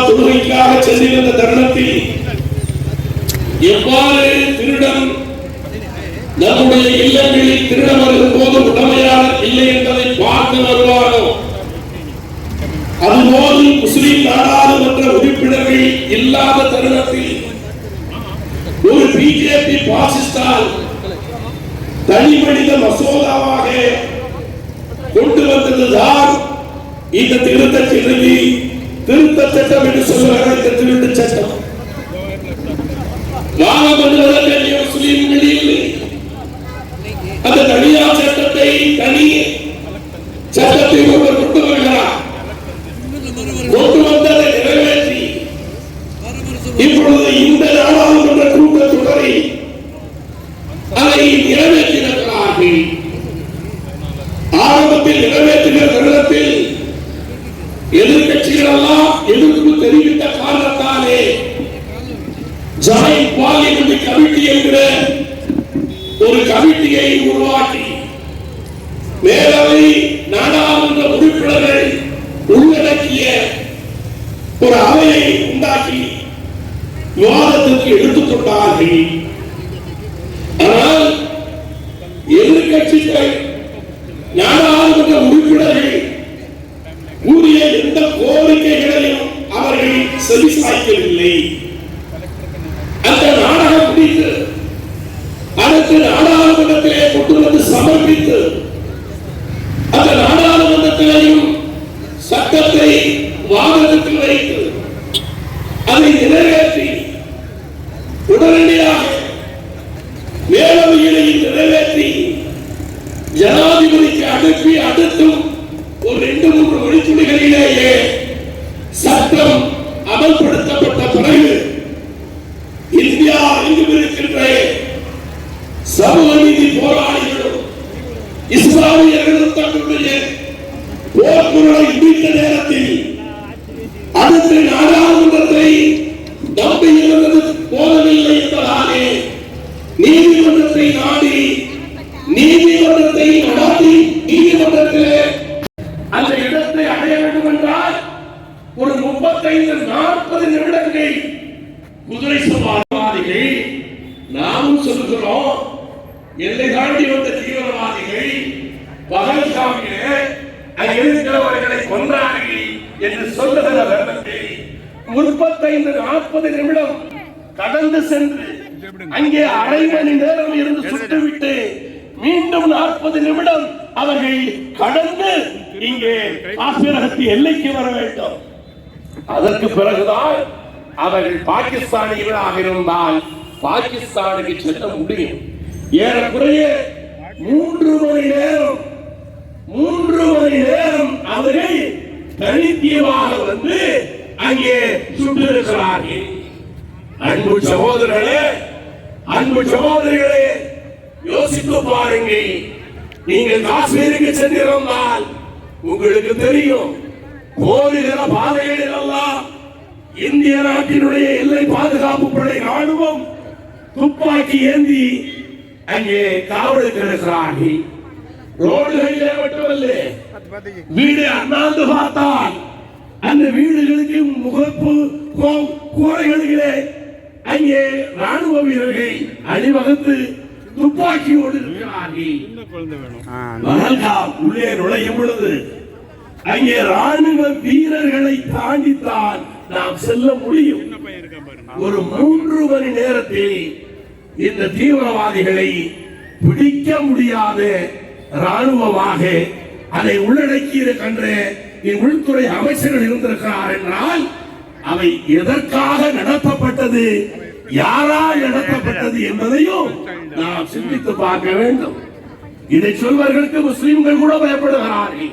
தொழுகைக்காக சென்றிருந்த தருணத்தில் எவ்வாறு திருடம் நம்முடைய இல்லங்களில் திருடம் வருகிற போது உடமையாளர் இல்லை என்பதை பார்த்து வருவாரோ? அதுபோது முஸ்லிம் நாடாளுமன்ற உறுப்பினர்கள் இல்லாத தருணத்தில் ஒரு பிஜேபி பாசிஸ்டால் தனி மனித மசோதாவாக கொண்டு வந்ததுதான் இந்த திருத்த சிறுமி திருத்த சட்டம் என்று சொல்லுவார்கள் இந்த திருத்த சட்டம். வாங்க பண்ணுவதற்கு முஸ்லீம்கள் இல்லை அந்த தனியார் சட்டத்தை தனி சட்டத்தை ஒருவர் கொண்டு வருகிறார். கொண்டு வந்ததை நிறைவேற்றி. இப்பொழுது இந்த நாடாளுமன்ற கூட்டத்தொடரை அதை ஆரம்பத்தில் நிறைவேற்றுகிற தருணத்தில் எதிர்கட்சிகள் எல்லாம் எதிர்ப்பு தெரிவித்த காரணத்தாலே ஜாய் பார்லிமெண்ட் கமிட்டி என்கிற ஒரு கமிட்டியை உருவாக்கி மேலவை நாடாளுமன்ற உறுப்பினர்கள் உள்ளடக்கிய ஒரு அவையை உண்டாக்கி விவாதத்திற்கு எடுத்துக்கொண்டார்கள் ஆனால் எதிர்கட்சிகள் நாடாளுமன்ற உறுப்பினர்கள் சொல்லி செவிசாய்க்கவில்லை அந்த நாடகம் பிடித்து அதற்கு நாடாளுமன்றத்திலே கொண்டு வந்து சமர்ப்பித்து தீவிரவாதிகள் நாமும் சொல்லுகிறோம் எல்லை தாண்டி வந்த தீவிரவாதிகள் பகல்காமிலே அங்கே இருக்கிறவர்களை கொன்றார்கள் என்று சொல்லுகிற முப்பத்தைந்து நாற்பது நிமிடம் கடந்து சென்று அங்கே அரை மணி நேரம் இருந்து சுட்டுவிட்டு மீண்டும் நாற்பது நிமிடம் அவர்கள் கடந்து இங்கே ஆசிரியகத்து எல்லைக்கு வர வேண்டும். அதற்கு பிறகுதான் அவர்கள் பாகிஸ்தானிகளாக இருந்தால் பாகிஸ்தானுக்கு செல்ல முடியும். ஏறக்குறைய மூன்று மணி நேரம் மூன்று மணி நேரம் அவர்கள் தனித்தியமாக வந்து அங்கே சுட்டிருக்கிறார்கள் அன்பு சகோதரர்களே அன்பு சகோதரிகளே யோசித்து பாருங்கள். நீங்கள் காஷ்மீருக்கு சென்றிருந்தால் உங்களுக்கு தெரியும் போருகிற பாதைகள் எல்லாம் இந்திய நாட்டினுடைய எல்லை பாதுகாப்பு படை ராணுவம் துப்பாக்கி ஏந்தி அங்கே காவலுக்கு இருக்கிறார்கள் ரோடுகளிலே மட்டுமல்ல வீடு அண்ணாந்து பார்த்தால் அந்த வீடுகளுக்கு முகப்பு கோ- கூரைகளிலே அங்கே ராணுவ வீரர்கள் அணிவகுத்து துப்பாக்கியோடு இருக்கிறார்கள் உள்ளே நுழையும் பொழுது அங்கே ராணுவ தாண்டித்தான் நாம் செல்ல முடியும். ஒரு மூன்று மணி நேரத்தில் இந்த தீவிரவாதிகளை பிடிக்க முடியாத ராணுவமாக அதை உள்ளடக்கி இருக்கின்ற உள்துறை அமைச்சர்கள் இருந்திருக்கிறார் என்றால் அவை எதற்காக நடத்தப்பட்டது யாரால் நடத்தப்பட்டது என்பதையும் நாம் சிந்தித்து பார்க்க வேண்டும். இதை சொல்வர்களுக்கு முஸ்லிம்கள் கூட பயப்படுகிறார்கள்.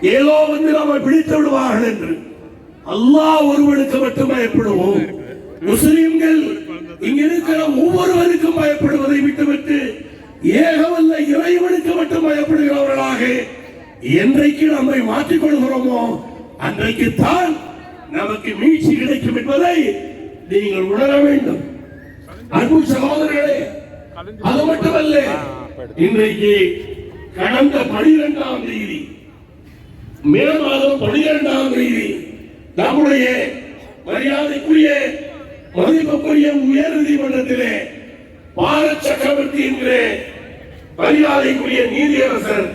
ஏதோ வந்து நம்மை பிடித்து விடுவார்கள் என்று. அல்லாஹ் ஒருவனுக்கு மட்டும் பயப்படுவோம். முஸ்லிம்கள் இங்க இருக்கிற ஒவ்வொருவருக்கும் பயப்படுவதை விட்டுவிட்டு ஏகவல்ல இறைவனுக்கு மட்டும் பயப்படுகிறவர்களாக என்றைக்கு நம்மை மாற்றிக் கொள்கிறோமோ அன்றைக்கு தான் நமக்கு மீட்சி கிடைக்கும் என்பதை நீங்கள் உணர வேண்டும். அன்பு சகோதரர்களே அது மட்டுமல்ல இன்றைக்கு கடந்த பனிரெண்டாம் தேதி மே மாதம் பனிரெண்டாம் தேதி நம்முடைய மரியாதைக்குரிய மதிப்புக்குரிய உயர் நீதிமன்றத்திலே பாரத் சக்கரவர்த்தி என்கிற மரியாதைக்குரிய நீதியரசர்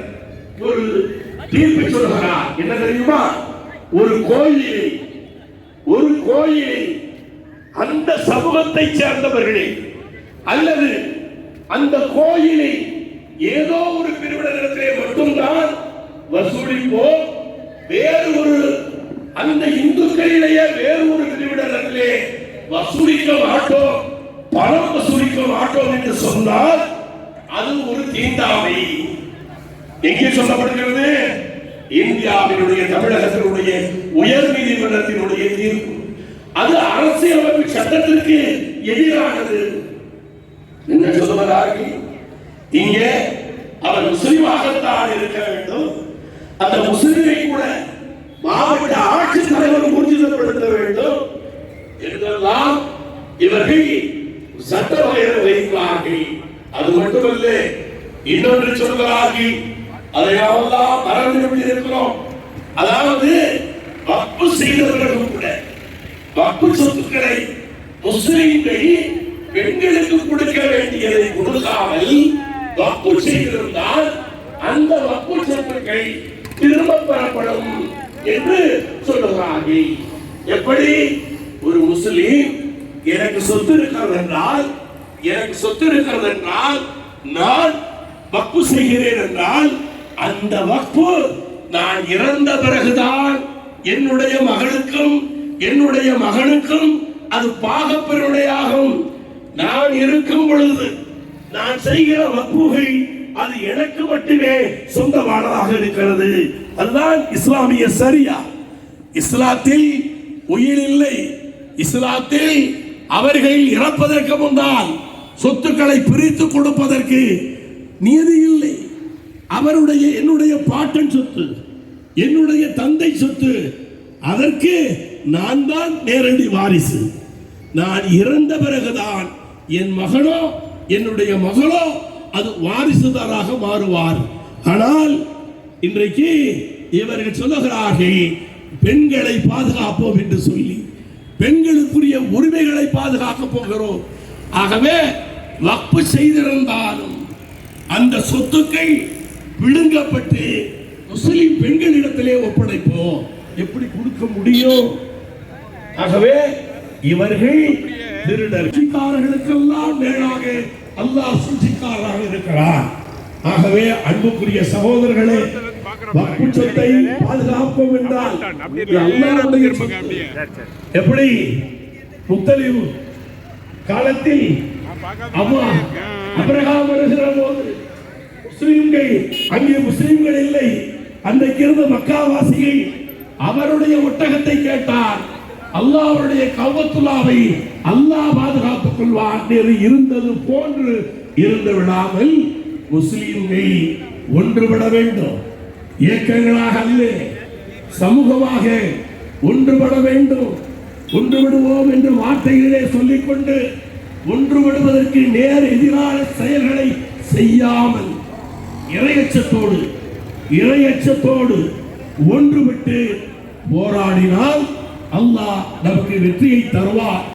ஒரு தீர்ப்பு சொல்கிறார். என்ன தெரியுமா? ஒரு கோயிலை ஒரு கோயிலை அந்த சமூகத்தை சேர்ந்தவர்களே அல்லது அந்த கோயிலை ஏதோ ஒரு பிரிவினரிடத்திலே மட்டும்தான் வசூலிப்போம் வேறு ஒரு அந்த இந்துக்களிலேயே வேறு ஒரு பிரிவினரிடத்திலே வசூலிக்க மாட்டோம் பணம் வசூலிக்க மாட்டோம் என்று சொன்னால் அது ஒரு தீண்டாமை. எங்கே சொல்லப்படுகிறது? இந்தியாவினுடைய தமிழகத்தினுடைய உயர் நீதிமன்றத்தினுடைய தீர்ப்பு. அது அரசியலமைப்பு சட்டத்திற்கு எதிரானது. என்ன சொல்லுகிறார்கள் இங்கே அவர் முஸ்லிமாகத்தான் இருக்க வேண்டும். அந்த முஸ்லிமை கூட இவர்கள் சட்டவரையறை வைப்பார்கள். அது மட்டுமல்ல இன்னொன்று சொல்கிறார்கள் அதையெல்லாம் மறந்து இருக்கிறோம் அதாவது வப்பு செய்தவர்களும் கூட வப்பு சொத்துக்களை முஸ்லிம்கள் பெண்களுக்கு கொடுக்க வேண்டியதை கொடுக்காமல் வப்பு செய்திருந்தால் அந்த வப்பு சொத்துக்கள் திரும்ப பெறப்படும் என்று சொல்லுகிறார்கள். எப்படி? ஒரு முஸ்லீம் எனக்கு சொத்து இருக்கிறது என்றால் எனக்கு சொத்து இருக்கிறது என்றால் நான் வக்பு செய்கிறேன் என்றால் அந்த வக்பு நான் இறந்த பிறகுதான் என்னுடைய மகளுக்கும் என்னுடைய மகனுக்கும் அது பாகப்பெருடையாகும் நான் இருக்கும் பொழுது நான் செய்கிற வக்புகை அது எனக்கு மட்டுமே சொந்தமானதாக இருக்கிறது. அதுதான் இஸ்லாமிய சரியா. இஸ்லாத்தில் உயிர் இல்லை. இஸ்லாத்தில் அவர்கள் இறப்பதற்கு முன்னால் சொத்துக்களை பிரித்து கொடுப்பதற்கு நீதி இல்லை. அவருடைய என்னுடைய பாட்டன் சொத்து என்னுடைய தந்தை சொத்து அதற்கு நான் தான் நேரடி வாரிசு. நான் இறந்த பிறகுதான் என் மகனோ என்னுடைய மகளோ அது வாரிசுதாராக மாறுவார். ஆனால் இன்றைக்கு இவர்கள் சொல்லுகிறார்கள் பெண்களை பாதுகாப்போம் என்று சொல்லி. பெண்களுக்குரிய உரிமைகளை பாதுகாக்க போகிறோம். ஆகவே வக்பு செய்திருந்தாலும் அந்த சொத்துக்கை விழுங்கப்பட்டு முஸ்லிம் பெண்களிடத்திலே ஒப்படைப்போம். எப்படி கொடுக்க முடியும்? ஆகவே இவர்கள் திருடர்களுக்கெல்லாம் மேலாக அல்லாஹ் சூழ்ச்சிக்காரராக இருக்கிறார் ஆகவே அன்புக்குரிய சகோதரர்களே வக்பு சொத்தை. பாதுகாப்போம் என்றால். எப்படி? முத்தலிவு காலத்தில் அம்மா அபிரகாம் வருகிற போது முஸ்லிம்கள் அங்கே முஸ்லிம்கள் இல்லை. அன்றைக்கு இருந்த மக்காவாசிகள் அவருடைய ஒட்டகத்தை கேட்டார். அல்லாஹ் அவருடைய கவத்துலாவை அல்லாஹ் பாதுகாத்துக் கொள்வார் என்று இருந்தது போன்று இருந்து விடாமல் முஸ்லிம்கள் ஒன்றுபட வேண்டும். இயக்கங்களாக அல்ல சமூகமாக ஒன்றுபட வேண்டும் ஒன்றுவிடுவோம் என்று வார்த்தைகளே சொல்லிக்கொண்டு ஒன்றுபடுவதற்கு நேர் எதிரான செயல்களை செய்யாமல் இரையச்சத்தோடு இரையச்சத்தோடு ஒன்றுபட்டு போராடினால் அல்லாஹ் நமக்கு வெற்றியை தருவார்.